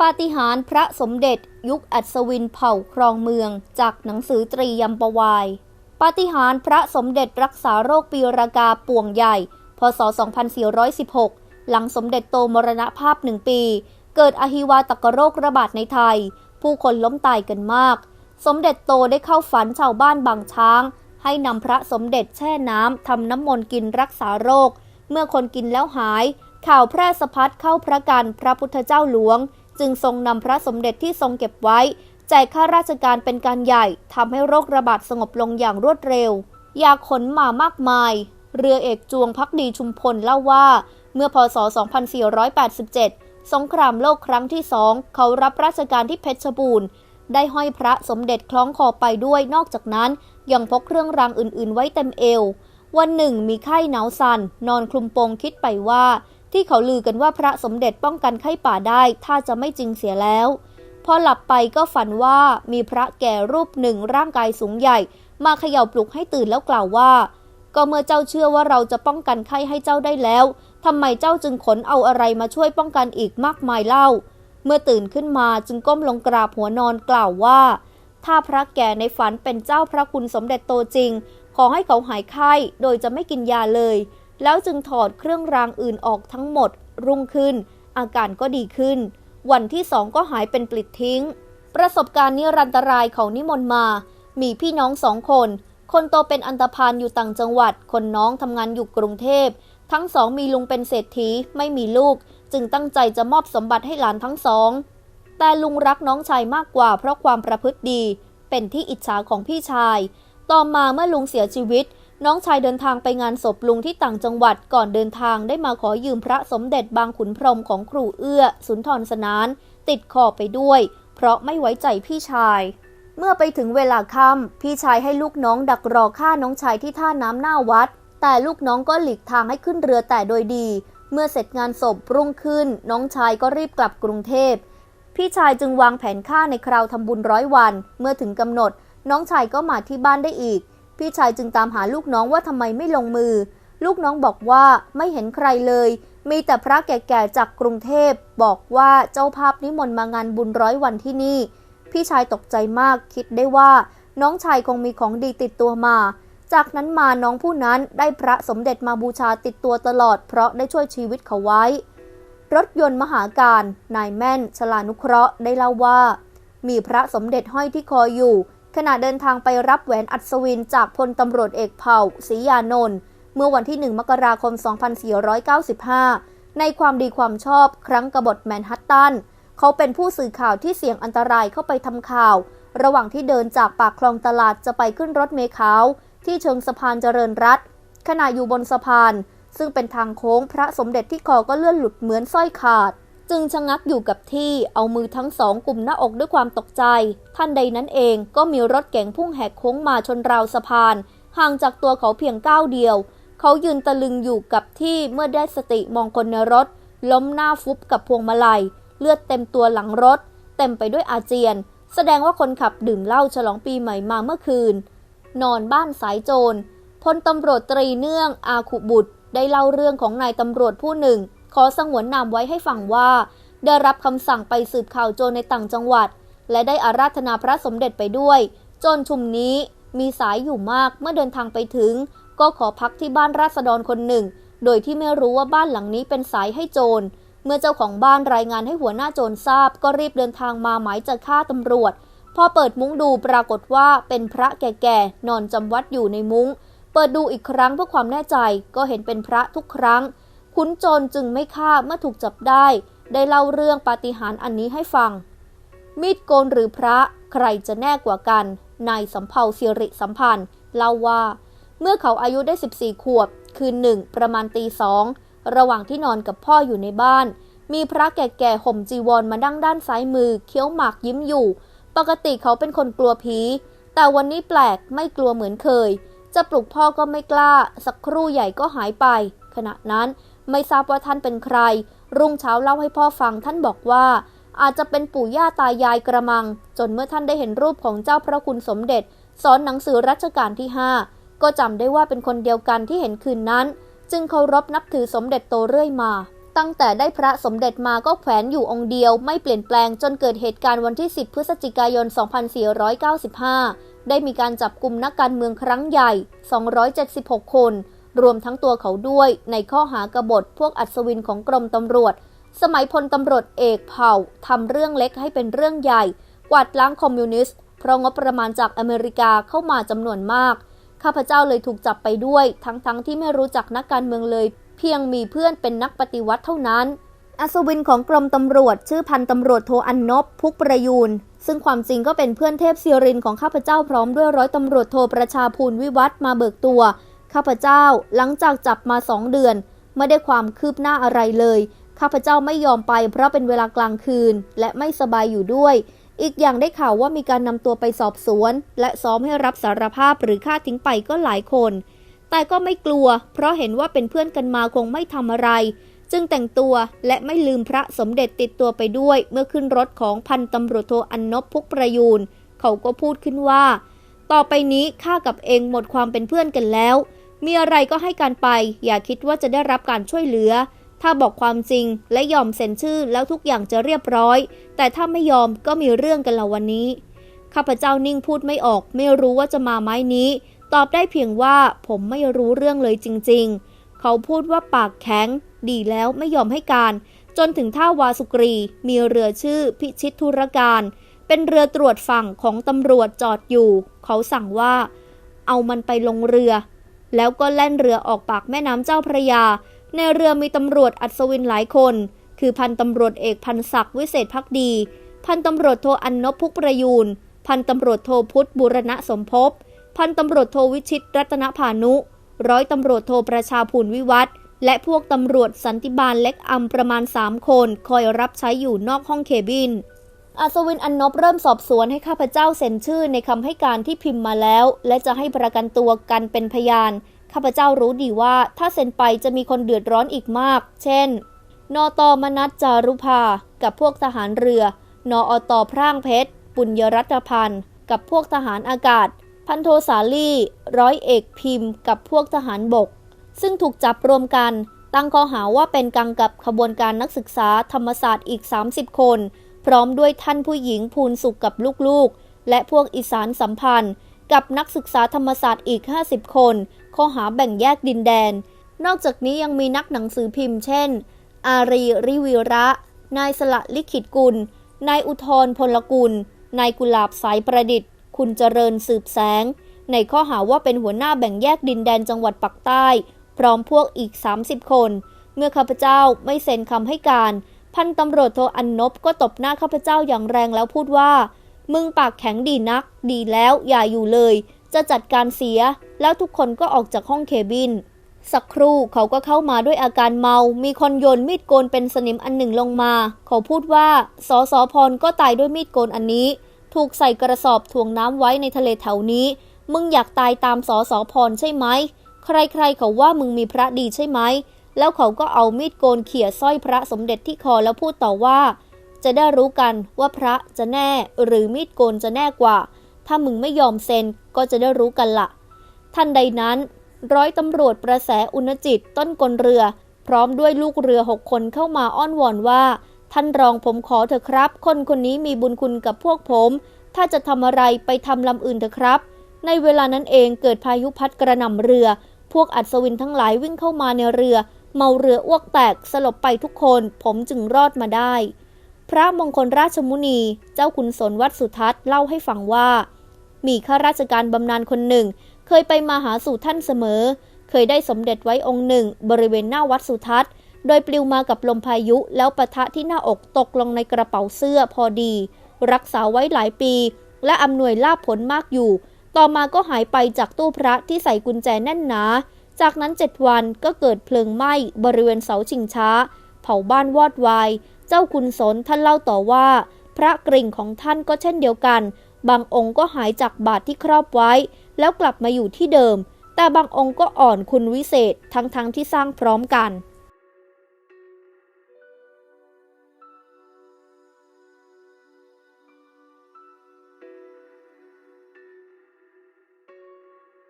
ปาฏิหาริย์พระสมเด็จยุคอัศวินเผ่าครองเมือง จากหนังสือตรียมปวาย ปาฏิหาริย์พระสมเด็จรักษาโรคปีรากาป่วงใหญ่ พศ 2416 หลังสมเด็จโตมรณภาพหนึ่งปี เกิดอหิวาตกโรคระบาดในไทย ผู้คนล้มตายกันมาก สมเด็จโตได้เข้าฝันชาวบ้านบางช้าง ให้นำพระสมเด็จแช่น้ำทำน้ำมนต์กินรักษาโรค เมื่อคนกินแล้วหาย ข่าวแพร่สะพัดเข้าพระกันพระพุทธเจ้าหลวง จึงทรงนำพระสมเด็จที่ทรงเก็บไว้ แจกข้าราชการเป็นการใหญ่ทำให้โรคระบาดสงบลงอย่างรวดเร็ว ยาขนมามากมาย เรือเอกจวงพักดีชุมพลเล่าว่า เมื่อพศ 2487 สงครามโลกครั้งที่สองเขารับราชการที่เพชรบูรณ์ ได้ห้อยพระสมเด็จคล้องคอไปด้วยนอกจากนั้น ยังพกเครื่องรางอื่นๆ ไว้เต็มเอว วันหนึ่งมีไข้หนาวสัน่นนอนคลุมโปงคิดไปว่า ที่เขาลือกันว่าพระสมเด็จป้องกันไข้ป่าได้ ถ้าจะไม่จริงเสียแล้ว พอหลับไปก็ฝันว่ามีพระแก่รูปหนึ่งร่างกายสูงใหญ่ มาเขย่าปลุกให้ตื่นแล้วกล่าวว่า ก็เมื่อเจ้าเชื่อว่าเราจะป้องกันไข้ให้เจ้าได้แล้วทำไมเจ้าจึงขนเอาอะไรมาช่วยป้องกันอีกมากมายเล่า เมื่อตื่นขึ้นมาจึงก้มลงกราบหัวนอนกล่าวว่า ถ้าพระแก่ในฝันเป็นเจ้าพระคุณสมเด็จโตจริง ขอให้เขาหายไข้โดยจะไม่กินยาเลย แล้วจึงถอดเครื่องรางอื่นออกทั้งหมด รุ่งขึ้น อาการก็ดีขึ้น วันที่สองก็หายเป็นปลิดทิ้ง ประสบการณ์นิรันตรายของนิมนต์มา มีพี่น้องสองคน คนโตเป็นอันตพานอยู่ต่างจังหวัด คนน้องทำงานอยู่กรุงเทพ ทั้งสองมีลุงเป็นเศรษฐีไม่มีลูก จึงตั้งใจจะมอบสมบัติให้หลานทั้งสอง แต่ลุงรักน้องชายมากกว่าเพราะความประพฤติดี เป็นที่อิจฉาของพี่ชาย ต่อมาเมื่อลุงเสียชีวิต น้องชายเดินทางไปงานศพลุงที่ต่างจังหวัดก่อนเดินทางได้มาขอยืมพระสมเด็จบางขุนพรหมของครูเอื้อ สุนทรสนาน ติดคอไปด้วย เพราะไม่ไว้ใจพี่ชาย เมื่อไปถึงเวลาค่ำพี่ชายให้ลูกน้องดักรอฆ่าน้องชายที่ท่าน้ำหน้าวัด แต่ลูกน้องก็หลีกทางให้ขึ้นเรือแต่โดยดี เมื่อเสร็จงานศพรุ่งขึ้น น้องชายก็รีบกลับกรุงเทพพี่ชายจึงวางแผนฆ่าในคราวทำบุญร้อยวัน เมื่อถึงกำหนด น้องชายก็มาที่บ้านได้อีก พี่ชายจึงตามหาลูกน้องว่าทำไมไม่ลงมือ ลูกน้องบอกว่าไม่เห็นใครเลย มีแต่พระแก่ๆจากกรุงเทพ บอกว่าเจ้าภาพนิมนต์มางานบุญร้อยวันที่นี่ พี่ชายตกใจมากคิดได้ว่า น้องชายคงมีของดีติดตัวมา จากนั้นมาน้องผู้นั้นได้พระสมเด็จมาบูชาติดตัวตลอด เพราะได้ช่วยชีวิตเขาไว้ รถยนต์มหาการ นายแม่นชลานุเคราะห์ได้เล่าว่า มีพระสมเด็จห้อยที่คออยู่ ขณะเดินทางไปรับแหวนอัศวินจากพลตำรวจเอกเผ่าศรียานนท์เมื่อวันที่ 1 มกราคม 2495 ในความดีความชอบครั้งกบฏแมนฮัตตัน เขาเป็นผู้สื่อข่าวที่เสี่ยงอันตรายเข้าไปทำข่าว ระหว่างที่เดินจากปากคลองตลาดจะไปขึ้นรถเมล์ขาวที่เชิงสะพานเจริญรัตขณะอยู่บนสะพาน ซึ่งเป็นทางโค้งพระสมเด็จที่คอก็เลื่อนหลุดเหมือนสร้อยขาด จึงชะงักอยู่กับที่เอามือทั้งสองกลุ่มหน้าอกด้วยความตกใจ ท่านใดนั้นเองก็มีรถเก๋งพุ่งแหกโค้งมาชนราวสะพาน ห่างจากตัวเขาเพียงก้าวเดียว เขายืนตะลึงอยู่กับที่เมื่อได้สติมองคนในรถ ล้มหน้าฟุบกับพวงมาลัย เลือดเต็มตัวหลังรถ เต็มไปด้วยอาเจียน แสดงว่าคนขับดื่มเหล้าฉลองปีใหม่มาเมื่อคืน นอนบ้านสายโจรพลตำรวจตรีเนื่องอาขุบุตรได้เล่าเรื่องของนายตำรวจผู้หนึ่ง ขอสงวนนามไว้ให้ฟังว่า ได้รับคำสั่งไปสืบข่าวโจรในต่างจังหวัด และได้อาราธนาพระสมเด็จไปด้วย โจรชุมนี้มีสายอยู่มากเมื่อเดินทางไปถึง ก็ขอพักที่บ้านราษฎรคนหนึ่ง โดยที่ไม่รู้ว่าบ้านหลังนี้เป็นสายให้โจร เมื่อเจ้าของบ้านรายงานให้หัวหน้าโจรทราบ ก็รีบเดินทางมาหมายจะฆ่าตำรวจ พอเปิดมุ้งดูปรากฏว่าเป็นพระแก่ๆนอนจำวัดอยู่ในมุ้ง เปิดดูอีกครั้งเพื่อความแน่ใจก็เห็นเป็นพระทุกครั้ง ขุนโจรจึงไม่ฆ่าเมื่อถูกจับได้ ได้เล่าเรื่องปาฏิหาริย์อันนี้ให้ฟัง มีดโกนหรือพระใครจะแน่กว่ากัน นายสำเภาสิริสัมพันธ์เล่าว่า เมื่อเขาอายุได้ 14 ขวบ คืนหนึ่งประมาณตีสองระหว่างที่นอนกับพ่ออยู่ในบ้าน มีพระแก่ๆห่มจีวรมาดั้งด้านซ้ายมือ เคี้ยวหมากยิ้มอยู่ ปกติเขาเป็นคนกลัวผี แต่วันนี้แปลกไม่กลัวเหมือนเคย จะปลุกพ่อก็ไม่กล้า สักครู่ใหญ่ก็หายไป ขณะนั้น ไม่ทราบว่าท่านเป็นใคร รุ่งเช้าเล่าให้พ่อฟังท่านบอกว่า อาจจะเป็นปู่ย่าตายายกระมัง จนเมื่อท่านได้เห็นรูปของเจ้าพระคุณสมเด็จ สอนหนังสือรัชกาลที่ 5 ก็จำได้ว่าเป็นคนเดียวกันที่เห็นคืนนั้น จึงเคารพนับถือสมเด็จโตเรื่อยมาตั้งแต่ได้พระสมเด็จมาก็แขวนอยู่องค์เดียวไม่เปลี่ยนแปลงจนเกิดเหตุการณ์วันที่ 10 พฤศจิกายน 2495 ได้มีการจับกลุ่มนักการเมืองครั้งใหญ่ 276 คน รวมทั้งตัวเขาด้วยในข้อหากบฏพวกอัศวินของกรมตำรวจ สมัยพลตำรวจเอกเผ่าทำเรื่องเล็กให้เป็นเรื่องใหญ่ กวาดล้างคอมมิวนิสต์เพราะงบประมาณจากอเมริกาเข้ามาจำนวนมาก ข้าพเจ้าเลยถูกจับไปด้วย ทั้งๆทที่ไม่รู้จักนักการเมืองเลย เพียงมีเพื่อนเป็นนักปฏิวัติเท่านั้นอัศวินของกรมตำรวจ ชื่อพันตำรวจโทอันนบพุกประยูน ซึ่งความจริงก็เป็นเพื่อนเทพศิรินของข้าพเจ้าพร้อมด้วยร้อยตำรวจโทประชาภูลวิวัฒน์มาเบิกตัว ข้าพเจ้าหลังจากจับมาสองเดือน ไม่ได้ความคืบหน้าอะไรเลย ข้าพเจ้าไม่ยอมไปเพราะเป็นเวลากลางคืน และไม่สบายอยู่ด้วย อีกอย่างได้ข่าวว่ามีการนำตัวไปสอบสวน และซ้อมให้รับสารภาพหรือฆ่าทิ้งไปก็หลายคน แต่ก็ไม่กลัว เพราะเห็นว่าเป็นเพื่อนกันมาคงไม่ทำอะไร จึงแต่งตัวและไม่ลืมพระสมเด็จติดตัวไปด้วย เมื่อขึ้นรถของพันตำรวจโทอันนบพุกประยูนเขาก็พูดขึ้นว่า ต่อไปนี้ข้ากับเองหมดความเป็นเพื่อนกันแล้ว มีอะไรก็ให้การไป อย่าคิดว่าจะได้รับการช่วยเหลือ ถ้าบอกความจริงและยอมเซ็นชื่อแล้วทุกอย่างจะเรียบร้อย แต่ถ้าไม่ยอมก็มีเรื่องกันละวันนี้ ข้าพเจ้านิ่งพูดไม่ออก ไม่รู้ว่าจะมาไม้นี้ ตอบได้เพียงว่าผมไม่รู้เรื่องเลยจริง ๆ เขาพูดว่าปากแข็ง ดีแล้วไม่ยอมให้การ จนถึงท่าวาสุกรี มีเรือชื่อพิชิตธุรการ เป็นเรือตรวจฝั่งของตำรวจจอดอยู่ เขาสั่งว่า เอามันไปลงเรือ แล้วก็แล่นเรือออกปากแม่น้ำเจ้าพระยา ในเรือมีตำรวจอัศวินหลายคน คือพันตำรวจเอกพันศักดิ์วิเศษพักดี พันตำรวจโทอันนพพุกประยูน พันตำรวจโทพุทธบุรณะสมภพ พันตำรวจโทวิชิตรัตนพานุ ร้อยตำรวจโทประชาภูลวิวัฒน์และพวกตำรวจสันติบาลเล็กอำประมาณ 3 คน คอยรับใช้อยู่นอกห้องเคบิน อัศวินอันนบเริ่มสอบสวนให้ข้าพเจ้าเซ็นชื่อในคำให้การที่พิมพ์มาแล้ว และจะให้ประกันตัวกันเป็นพยาน ข้าพเจ้ารู้ดีว่าถ้าเซ็นไปจะมีคนเดือดร้อนอีกมาก เช่น นอตอมนัสจารุภา กับพวกทหารเรือ นออตอพร่างเพชร ปุญญรัตพันธ์ กับพวกทหารอากาศ พันโทสาลีร้อยเอกพิมพ์ กับพวกทหารบก ซึ่งถูกจับรวมกัน ตั้งข้อหาว่าเป็นกังกับขบวนการนักศึกษาธรรมศาสตร์อีก 30 คน พร้อมด้วยท่านผู้หญิงภูนสุขกับลูกๆ และพวกอีสานสัมพันธ์ กับนักศึกษาธรรมศาสตร์อีก 50 คน ข้อหาแบ่งแยกดินแดน นอกจากนี้ยังมีนักหนังสือพิมพ์เช่น อารีริวิระ นายสละลิขิตกุล นายอุทธรพลกุล นายกุลาบสายประดิษฐ์ คุณเจริญสืบแสง ในข้อหาว่าเป็นหัวหน้าแบ่งแยกดินแดนจังหวัดปักใต้ พร้อมพวกอีก 30 คน เมื่อข้าพเจ้าไม่เซ็นคำให้การ พันตำรวจโทอันนบก็ตบหน้าข้าพเจ้าอย่างแรงแล้วพูดว่า มึงปากแข็งดีนัก ดีแล้วอย่าอยู่เลย จะจัดการเสีย แล้วทุกคนก็ออกจากห้องเคบิน สักครู่เขาก็เข้ามาด้วยอาการเมา มีคนโยนมีดโกนเป็นสนิมอันหนึ่งลงมา เขาพูดว่าสอสอพรก็ตายด้วยมีดโกนอันนี้ ถูกใส่กระสอบถ่วงน้ำไว้ในทะเลแถวนี้ มึงอยากตายตามสอสอพรใช่ไหม ใครๆเขาว่ามึงมีพระดีใช่ไหม แล้วเขาก็เอามีดโกนเขี่ยสร้อยพระสมเด็จที่คอแล้วพูดต่อว่า จะได้รู้กันว่าพระจะแน่หรือมีดโกนจะแน่กว่า ถ้ามึงไม่ยอมเซ็นก็จะได้รู้กันละทันใดนั้น ร้อยตำรวจประแสอุณจิตต้นกลเรือ พร้อมด้วยลูกเรือหกคนเข้ามาอ้อนวอนว่า ท่านรองผมขอเถอะครับ คนคนนี้มีบุญคุณกับพวกผม ถ้าจะทำอะไรไปทำลำอื่นเถอะครับในเวลานั้นเองเกิดพายุพัดกระหน่ำเรือ พวกอัศวินทั้งหลายวิ่งเข้ามาในเรือ เมาเรืออ้วกแตกสลบไปทุกคนผมจึงรอดมาได้ พระมงคลราชมุนีเจ้าคุณสนวัดสุทัศน์เล่าให้ฟังว่า มีข้าราชการบำนาญคนหนึ่ง เคยไปมาหาสู่ท่านเสมอ เคยได้สมเด็จไว้องค์หนึ่ง บริเวณหน้าวัดสุทัศน์ โดยปลิวมากับลมพายุแล้วปะทะที่หน้าอกตกลงในกระเป๋าเสื้อพอดี รักษาไว้หลายปี และอำนวยลาภผลมากอยู่ ต่อมาก็หายไปจากตู้พระที่ใส่กุญแจแน่นหนา จากนั้นเจ็ดวันก็เกิดเพลิงไหม้บริเวณเสาชิงช้า เผาบ้านวอดวาย เจ้าคุณสนท่านเล่าต่อว่า พระกริ่งของท่านก็เช่นเดียวกัน บางองค์ก็หายจากบาทที่ครอบไว้ แล้วกลับมาอยู่ที่เดิม แต่บางองค์ก็อ่อนคุณวิเศษทั้งๆทที่สร้างพร้อมกัน